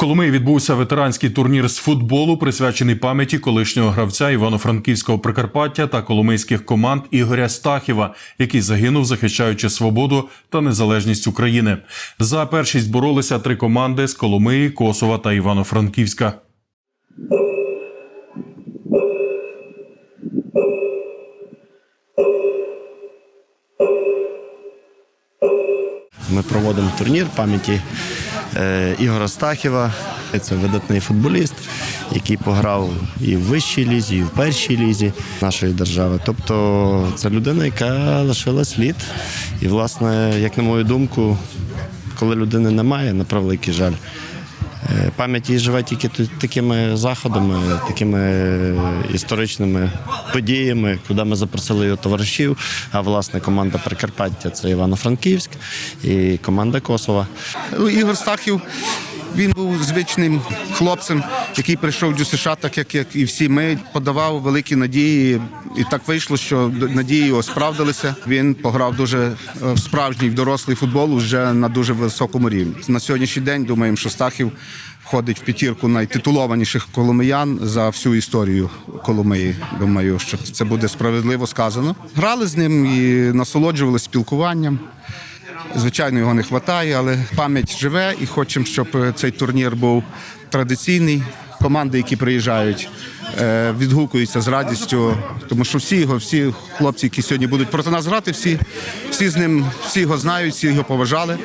Коломиї відбувся ветеранський турнір з футболу, присвячений пам'яті колишнього гравця Івано-Франківського Прикарпаття та коломийських команд Ігоря Стахіва, який загинув, захищаючи свободу та незалежність України. За першість боролися три команди з Коломиї, Косова та Івано-Франківська. Ми проводимо турнір пам'яті Ігора Стахіва. Це видатний футболіст, який пограв і в вищій лізі, і в першій лізі нашої держави. Тобто це людина, яка лишила слід. І, власне, як на мою думку, коли людини немає, на превеликий жаль. Е, Пам'ять живе тільки такими заходами, такими е, історичними подіями, куди ми запросили його товаришів. А власне команда Прикарпаття це Івано-Франківськ і команда Косова. Ігор Стахів. Він був звичним хлопцем, який прийшов до США, так як, як і всі ми, подавав великі надії. І так вийшло, що надії справдилися. Він пограв дуже е, в справжній дорослий футбол вже на дуже високому рівні. На сьогоднішній день думаємо, що Стахів входить в п'ятірку найтитулованіших коломиян за всю історію Коломиї. Думаю, що це буде справедливо сказано. Грали з ним і насолоджувалися спілкуванням. Звичайно, його не вистачає, але пам'ять живе і хочемо, щоб е, цей турнір був традиційний. Команди, які приїжджають, е, відгукуються з радістю, тому що всі його, всі хлопці, які сьогодні будуть проти нас грати, всі, всі з ним, всі його знають, всі його поважали.